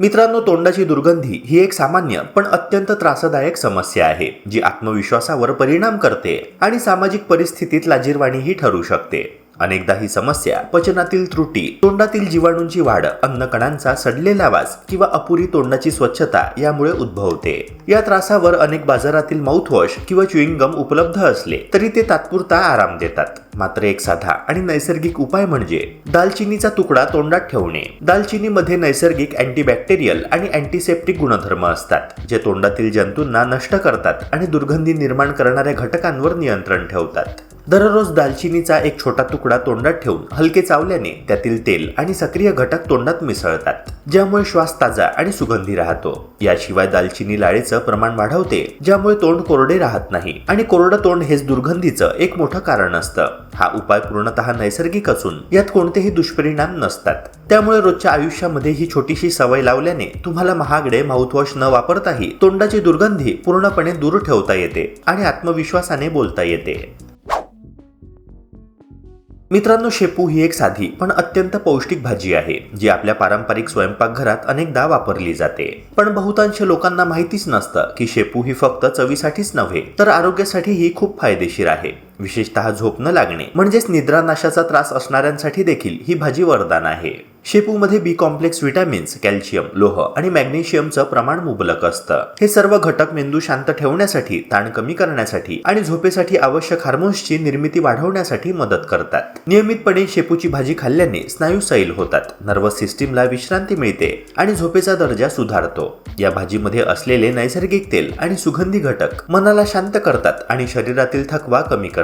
मित्रांनो तोंडाची दुर्गंधी ही एक सामान्य पण अत्यंत त्रासदायक समस्या आहे जी आत्मविश्वासावर परिणाम करते आणि सामाजिक परिस्थितीत लाजीरवाणीही ठरू शकते. अनेकदा ही समस्या पचनातील त्रुटी तोंडातील जीवाणूंची वाढ अन्नकणांचा सडलेला वास किंवा अपुरी तोंडाची स्वच्छता यामुळे उद्भवते. या त्रासावर अनेक बाजारातील माउथवॉश किंवा च्युईंगम गम उपलब्ध असले तरी ते तात्पुरता आराम देतात. मात्र एक साधा आणि नैसर्गिक उपाय म्हणजे दालचिनीचा तुकडा तोंडात ठेवणे. दालचिनीमध्ये नैसर्गिक अँटीबॅक्टेरियल आणि अँटीसेप्टिक गुणधर्म असतात जे तोंडातील जंतूंना नष्ट करतात आणि दुर्गंधी निर्माण करणाऱ्या घटकांवर नियंत्रण ठेवतात. दररोज दालचिनीचा एक छोटा तुकडा तोंडात ठेवून हलके चावल्याने त्यातील तेल आणि सक्रिय घटक तोंडात मिसळतात ज्यामुळे श्वास ताजा आणि सुगंधी राहतो. याशिवाय दालचिनी लाळेचं प्रमाण वाढवते ज्यामुळे तोंड कोरडे राहत नाही आणि कोरडं तोंड हेच दुर्गंधीचं एक मोठं कारण असतं. हा उपाय पूर्णतः नैसर्गिक असून यात कोणतेही दुष्परिणाम नसतात. त्यामुळे रोजच्या आयुष्यामध्ये ही छोटीशी सवय लावल्याने तुम्हाला महागडे माउथवॉश न वापरताही तोंडाची दुर्गंधी पूर्णपणे दूर ठेवता येते आणि आत्मविश्वासाने बोलता येते. मित्रांनो शेपू ही एक साधी पण अत्यंत पौष्टिक भाजी आहे जी आपल्या पारंपरिक स्वयंपाकघरात अनेकदा वापरली जाते. पण बहुतांश लोकांना माहितीच नसतं की शेपू ही फक्त चवीसाठीच नव्हे तर आरोग्यासाठीही खूप फायदेशीर आहे. विशेषतः झोप न लागणे. म्हणजेच निद्रानाशाचा त्रास असणाऱ्यांसाठी देखील ही भाजी वरदान आहे. शेपूमध्ये बी कॉम्प्लेक्स विटॅमिन्स कॅल्शियम लोह आणि मॅग्नेशियमचं प्रमाण मुबलक असतं. हे सर्व घटक मेंदू शांत ठेवण्यासाठी ताण कमी करण्यासाठी आणि झोपेसाठी आवश्यक हार्मोन्सची निर्मिती वाढवण्यासाठी मदत करतात. नियमितपणे शेपूची भाजी खाल्ल्याने स्नायू सैल होतात नर्वस सिस्टीमला विश्रांती मिळते आणि झोपेचा दर्जा सुधारतो. या भाजीमध्ये असलेले नैसर्गिक तेल आणि सुगंधी घटक मनाला शांत करतात आणि शरीरातील थकवा कमी करतात.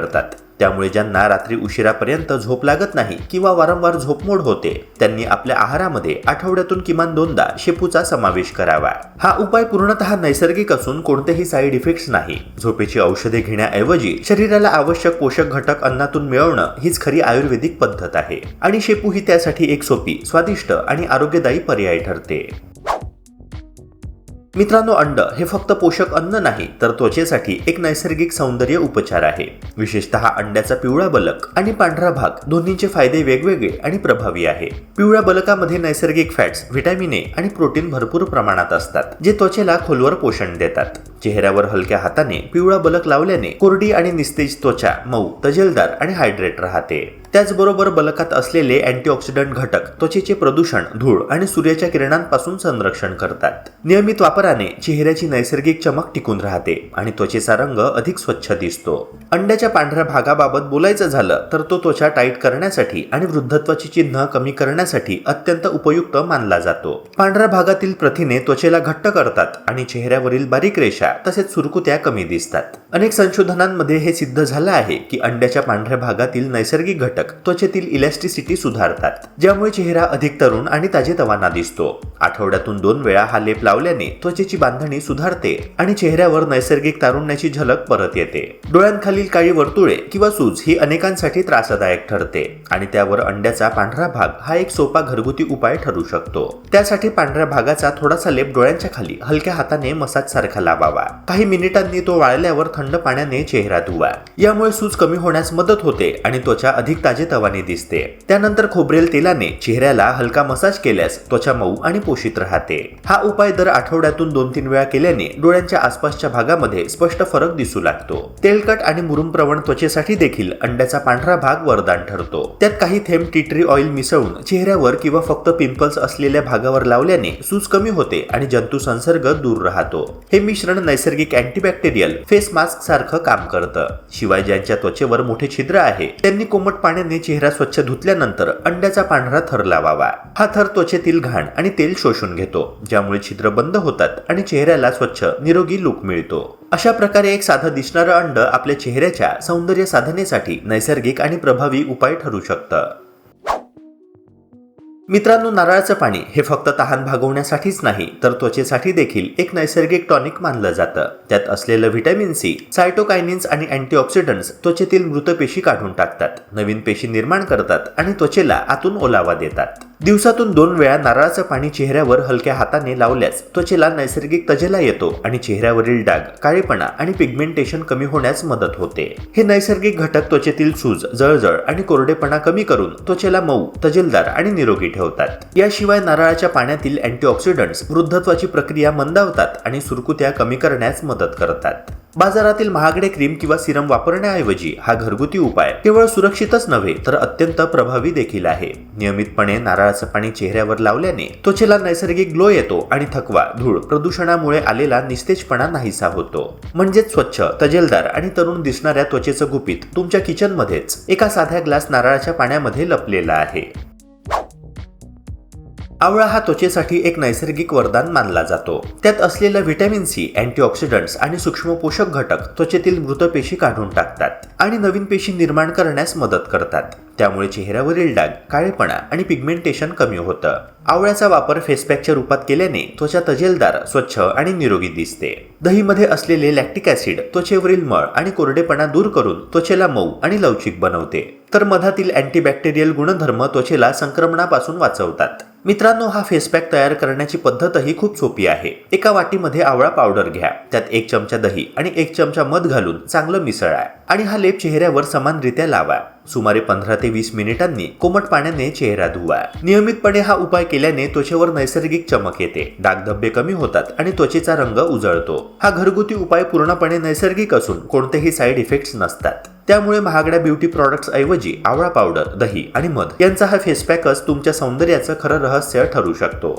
त्यामुळे ज्यांना रात्री उशिरापर्यंत झोप लागत नाही किंवा वारंवार झोपमोड होते त्यांनी आपल्या आहारामध्ये आठवड्यातून किमान दोनदा शेपूचा समावेश करावा. हा उपाय पूर्णतः नैसर्गिक असून कोणतेही साईड इफेक्ट्स नाही. झोपेची औषधे घेण्याऐवजी शरीराला आवश्यक पोषक घटक अन्नातून मिळवणं हीच खरी आयुर्वेदिक पद्धत आहे. आणि शेपू ही त्यासाठी एक सोपी स्वादिष्ट आणि आरोग्यदायी पर्याय ठरते. मित्रांनो अंड हे फक्त पोषक अन्न नाही तर त्वचेसाठी एक नैसर्गिक सौंदर्य उपचार आहे. विशेषतः अंड्याचा पिवळा बलक आणि पांढरा भाग दोन्हींचे फायदे वेगवेगळे आणि प्रभावी आहे. पिवळ्या बलकामध्ये नैसर्गिक फॅट्स व्हिटॅमिने आणि प्रोटीन भरपूर प्रमाणात असतात जे त्वचेला खोलवर पोषण देतात. चेहऱ्यावर हलक्या हाताने पिवळा बलक लावल्याने कोरडी आणि निस्तेज त्वचा मऊ तजेलदार आणि हायड्रेट राहते. त्याचबरोबर बलकात असलेले अँटीऑक्सिडंट घटक त्वचेचे प्रदूषण धूळ आणि सूर्याच्या किरणांपासून संरक्षण करतात. नियमित वापराने चेहऱ्याची नैसर्गिक चमक टिकून राहते आणि त्वचेचा रंग अधिक स्वच्छ दिसतो. अंड्याच्या पांढऱ्या भागाबाबत बोलायचं झालं तर तो त्वचा टाईट करण्यासाठी आणि वृद्धत्वाची चिन्ह कमी करण्यासाठी अत्यंत उपयुक्त मानला जातो. पांढऱ्या भागातील प्रथिने त्वचेला घट्ट करतात आणि चेहऱ्यावरील बारीक रेषा तसेच सुरकुत्या कमी दिसतात. अनेक संशोधनांमध्ये हे सिद्ध झालं आहे की अंड्याच्या पांढऱ्या भागातील नैसर्गिक घटक त्वचेतील इलॅस्टिसिटी सुधारतात ज्यामुळे चेहरा अधिक तरुण आणि ताजेतवाना दिसतो. आठवड्यातून दोन वेळा हा लेप लावल्याने त्वचेची बांधणी सुधारते आणि चेहऱ्यावर नैसर्गिक तारुण्याची झलक परत येते. डोळ्यांखालील काळी वर्तुळे किंवा सूज ही अनेकांसाठी त्रासदायक ठरते आणि त्यावर अंड्याचा पांढरा भाग हा एक सोपा घरगुती उपाय ठरू शकतो. त्यासाठी पांढऱ्या भागाचा थोडासा लेप डोळ्यांच्या खाली हलक्या हाताने मसाज सारखा लावावा. काही मिनिटांनी तो वाळल्यावर थंड पाण्याने चेहरा धुवा. यामुळे सूज कमी होण्यास मदत होते आणि त्वचा अधिक ताजेतवाने दिसते. त्यानंतर खोबरेल तेलाने चेहऱ्याला हलका मसाज केल्यास त्वचा मऊ आणि पोषित राहते. हा उपाय दर आठवड्यातून दोन तीन वेळा केल्याने डोळ्यांच्या आसपासच्या भागामध्ये स्पष्ट फरक दिसू लागतो. तेलकट आणि मुरुमप्रवण त्वचेसाठी देखील अंड्याचा पांढरा भाग वरदान ठरतो. त्यात काही थेंब टिट्री ऑइल मिसळून चेहऱ्यावर किंवा फक्त पिंपल्स असलेल्या भागावर लावल्याने सूज कमी होते आणि जंतू संसर्ग दूर राहतो. हे मिश्रण नैसर्गिक अँटीबॅक्टेरियल फेस मास्क सारखं काम करतं. शिवाय ज्यांच्या त्वचेवर मोठे छिद्र आहे त्यांनी कोमट पाण्याने चेहरा स्वच्छ धुतल्यानंतर अंड्याचा पांढरा थर लावावा. हा थर त्वचेतील घाण आणि तेल शोषून घेतो ज्यामुळे छिद्र बंद होतात आणि चेहऱ्याला स्वच्छ निरोगी लुक मिळतो. अशा प्रकारे एक साधं दिसणारं अंड आपल्या चेहऱ्याच्या सौंदर्य साधनेसाठी नैसर्गिक आणि प्रभावी उपाय ठरू शकतं. मित्रांनो नारळाचं पाणी हे फक्त तहान भागवण्यासाठीच नाही तर त्वचेसाठी देखील एक नैसर्गिक टॉनिक मानलं जातं. त्यात असलेलं व्हिटॅमिन सी सायटोकायनिन्स आणि अँटीऑक्सिडंट्स त्वचेतील मृत पेशी काढून टाकतात. नवीन पेशी निर्माण करतात आणि त्वचेला आतून ओलावा देतात. दिवसातून दोन वेळा नारळाचं पाणी चेहऱ्यावर हलक्या हाताने लावल्यास त्वचेला नैसर्गिक तजेला येतो आणि चेहऱ्यावरील डाग काळेपणा आणि पिगमेंटेशन कमी होण्यास मदत होते. हे नैसर्गिक घटक त्वचेतील सूज जळजळ आणि कोरडेपणा कमी करून त्वचेला मऊ तजेलदार आणि निरोगी ठेवतात. याशिवाय नारळाच्या पाण्यातील अँटीऑक्सिडंट्स वृद्धत्वाची प्रक्रिया मंदावतात आणि सुरकुत्या कमी करण्यास मदत करतात. बाजारातील महागडे क्रीम किंवा सिरम वापरण्याऐवजी हा घरगुती उपाय केवळ सुरक्षितच नव्हे तर अत्यंत प्रभावी देखील आहे. नियमितपणे नारळाचं पाणी चेहऱ्यावर लावल्याने त्वचेला नैसर्गिक ग्लो येतो आणि थकवा धूळ प्रदूषणामुळे आलेला निस्तेजपणा नाहीसा होतो. म्हणजेच स्वच्छ तजेलदार आणि तरुण दिसणाऱ्या त्वचेचं गुपित तुमच्या किचनमध्येच एका साध्या ग्लास नारळाच्या पाण्यामध्ये लपलेला आहे. आवळा हा त्वचेसाठी एक नैसर्गिक वरदान मानला जातो. त्यात असलेला व्हिटॅमिन सी अँटीऑक्सिडंट्स आणि सूक्ष्म पोषक घटक त्वचेतील मृत पेशी काढून टाकतात आणि नवीन पेशी निर्माण करण्यास मदत करतात. त्यामुळे चेहऱ्यावरील डाग काळेपणा आणि पिगमेंटेशन कमी होतं. आवळ्याचा वापर फेसपॅकच्या रूपात केल्याने त्वचा तजेलदार स्वच्छ आणि निरोगी दिसते. दहीमध्ये असलेले लॅक्टिक ऍसिड त्वचेवरील मळ आणि कोरडेपणा दूर करून त्वचेला मऊ आणि लवचिक बनवते. तर मधातील अँटीबॅक्टेरियल गुणधर्म त्वचेला संक्रमणापासून वाचवतात. मित्रांनो हा फेसपॅक तयार करण्याची पद्धतही खूप सोपी आहे. एका वाटीमध्ये आवळा पावडर घ्या. त्यात एक चमचा दही आणि एक चमचा मध घालून चांगलं मिसळा. आणि हा लेप चेहऱ्यावर समानरित्या लावा. सुमारे पंधरा ते वीस मिनिटांनी कोमट पाण्याने चेहरा धुवा. नियमितपणे हा उपाय केल्याने त्वचेवर नैसर्गिक चमक येते. डागधब्बे कमी होतात आणि त्वचेचा रंग उजळतो. हा घरगुती उपाय पूर्णपणे नैसर्गिक असून कोणतेही साईड इफेक्ट्स नसतात. त्यामुळे महागड्या ब्युटी प्रॉडक्ट्स ऐवजी आवळा पावडर दही आणि मध यांचा हा फेसपॅकच तुमच्या सौंदर्याचं खरं रहस्य ठरू शकतो.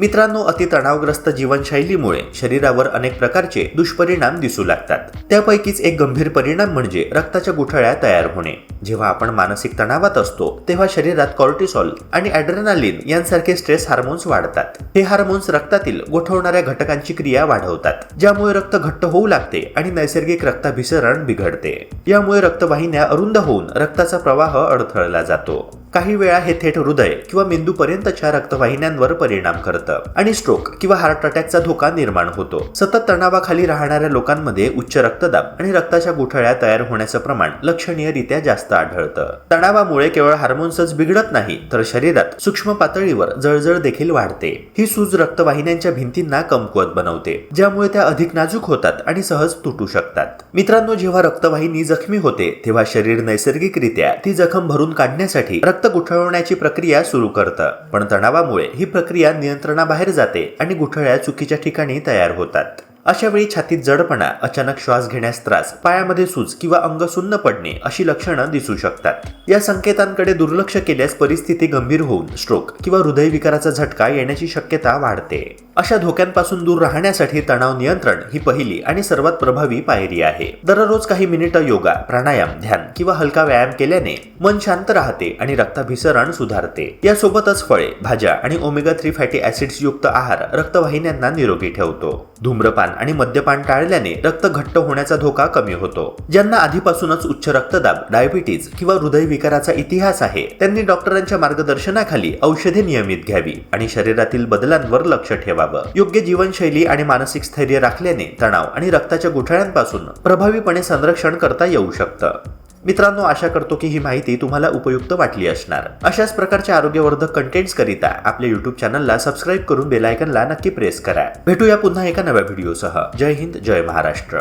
मित्रांनो अति तणावग्रस्त जीवनशैलीमुळे शरीरावर अनेक प्रकारचे दुष्परिणाम दिसू लागतात. त्यापैकीच एक गंभीर परिणाम म्हणजे रक्ताच्या गुठळ्या तयार होणे. जेव्हा आपण मानसिक तणावात असतो तेव्हा शरीरात कॉर्टिसॉल आणि ॲड्रेनालिन यांसारखे स्ट्रेस हार्मोन्स वाढतात. हे हार्मोन्स रक्तातील गोठवणाऱ्या घटकांची क्रिया वाढवतात ज्यामुळे रक्त घट्ट होऊ लागते आणि नैसर्गिक रक्ताभिसरण बिघडते. यामुळे रक्तवाहिन्या अरुंद होऊन रक्ताचा प्रवाह अडथळला जातो. काही वेळा हे थेट हृदय किंवा मेंदूपर्यंतच्या रक्तवाहिन्यांवर परिणाम करतं. आणि स्ट्रोक किंवा हार्ट अटॅकचा धोका निर्माण होतो. सतत तणावाखाली राहणाऱ्या लोकांमध्ये उच्च रक्तदाब आणि रक्ताच्या गुठळ्या तयार होण्याचं प्रमाण लक्षणीयरित्या जास्त आढळतं. तणावामुळे केवळ हार्मोन्सच बिघडत नाही तर शरीरात सूक्ष्म पातळीवर जळजळ देखील वाढते. ही सूज रक्तवाहिन्यांच्या भिंतींना कमकुवत बनवते ज्यामुळे त्या अधिक नाजूक होतात आणि सहज तुटू शकतात. मित्रांनो जेव्हा रक्तवाहिनी जखमी होते तेव्हा शरीर नैसर्गिकरित्या ती जखम भरून काढण्यासाठी रक्त गुठळवण्याची प्रक्रिया सुरू करतं. पण तणावामुळे ही प्रक्रिया नियंत्रण नियंत्रणाबाहेर जाते आणि गुठळ्या चुकीच्या ठिकाणी तयार होतात. अशावेळी छातीत जडपणा अचानक श्वास घेण्यास त्रास पायामध्ये सूज किंवा अंग सुन्न पडणे अशी लक्षणं दिसू शकतात. या संकेतांकडे दुर्लक्ष केल्यास परिस्थिती गंभीर होऊन स्ट्रोक किंवा हृदयविकाराचा झटका येण्याची शक्यता वाढते. अशा धोक्यांपासून दूर राहण्यासाठी तणाव नियंत्रण ही पहिली आणि सर्वात प्रभावी पायरी आहे. दररोज काही मिनिटं योगा प्राणायाम ध्यान किंवा हलका व्यायाम केल्याने मन शांत राहते आणि रक्ताभिसरण सुधारते. यासोबतच फळे भाज्या आणि ओमेगा थ्री फॅटी ऍसिड्स युक्त आहार रक्तवाहिन्यांना निरोगी ठेवतो. धूम्रपान आणि मद्यपान टाळल्याने रक्त घट्ट होण्याचा धोका कमी होतो. ज्यांना आधीपासूनच उच्च रक्तदाब डायबिटीज किंवा हृदयविकाराचा इतिहास आहे त्यांनी डॉक्टरांच्या मार्गदर्शनाखाली औषधे नियमित घ्यावी आणि शरीरातील बदलांवर लक्ष ठेवावं. योग्य जीवनशैली आणि मानसिक स्थैर्य राखल्याने तणाव आणि रक्ताच्या गुठळ्यांपासून प्रभावीपणे संरक्षण करता येऊ शकतं. मित्रांनो आशा करतो की ही माहिती तुम्हाला उपयुक्त वाटली असणार. अशाच प्रकारच्या आरोग्यवर्धक कंटेंट्स करिता आपल्या युट्यूब चॅनलला सबस्क्राईब करून बेलायकनला नक्की प्रेस करा. भेटूया पुन्हा एका नव्या व्हिडिओसह जय हिंद जय महाराष्ट्र.